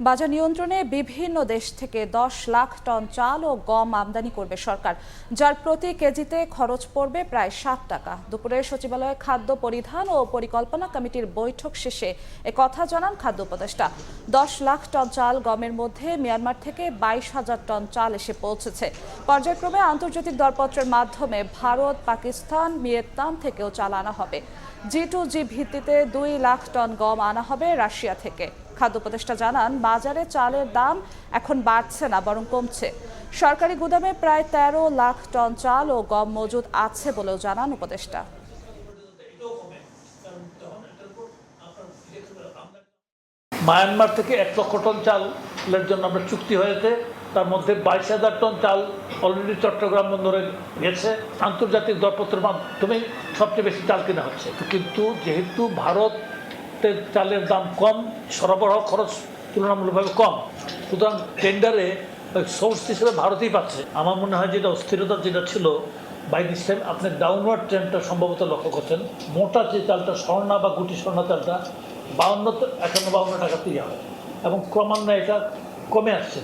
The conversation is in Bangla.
বাজার নিয়ন্ত্রণে বিভিন্ন দেশ থেকে দশ লাখ টন চাল ও গম আমদানি করবে সরকার, যার প্রতি কেজিতে খরচ পড়বে প্রায় সাত টাকা। দুপুরে সচিবালয়ে খাদ্য পরিধান ও পরিকল্পনা কমিটির বৈঠক শেষে কথা জানান খাদ্য উপদেষ্টা। দশ লাখ টন চাল গমের মধ্যে মিয়ানমার থেকে বাইশ হাজার টন চাল এসে পৌঁছেছে। পর্যায়ক্রমে আন্তর্জাতিক দরপত্রের মাধ্যমে ভারত, পাকিস্তান, ভিয়েতনাম থেকেও চাল আনা হবে। জি টু জি ভিত্তিতে দুই লাখ টন গম আনা হবে রাশিয়া থেকে। খাদ্য উপদেষ্টা জানান, বাজারে চালের দাম এখন বাড়ছে না, বরং কমছে। সরকারি গুদামে প্রায় তেরো লাখ টন চাল ও গম মজুদ আছে বলেও জানান উপদেষ্টা। মায়ানমার থেকে এক লক্ষ টন চালের জন্য আমরা চুক্তি হয়েছে। তার মধ্যে বাইশ হাজার টন চাল অলরেডি চট্টগ্রাম বন্দরে গেছে। আন্তর্জাতিক দরপত্রের মাধ্যমে সবচেয়ে বেশি চাল কেনা হচ্ছে। কিন্তু যেহেতু ভারতের চালের দাম কম, সরবরাহ খরচ তুলনামূলকভাবে কম। সুতরাং টেন্ডারে সোর্স হিসেবে ভারতেই পাচ্ছে। আমার মনে হয় যেটা অস্থিরতা যেটা ছিল বাই দিস টাইম আপনি ডাউনওয়ার্ড ট্রেন্ডটা সম্ভবত লক্ষ্য করছেন। মোটা যে চালটা, স্বর্ণা বা গুটি স্বর্ণা চালটা, বাউন্ন, একান্ন, বাউন্ন টাকাতেই হয় এবং ক্রমান্বয়ে এটা কমে আসছে।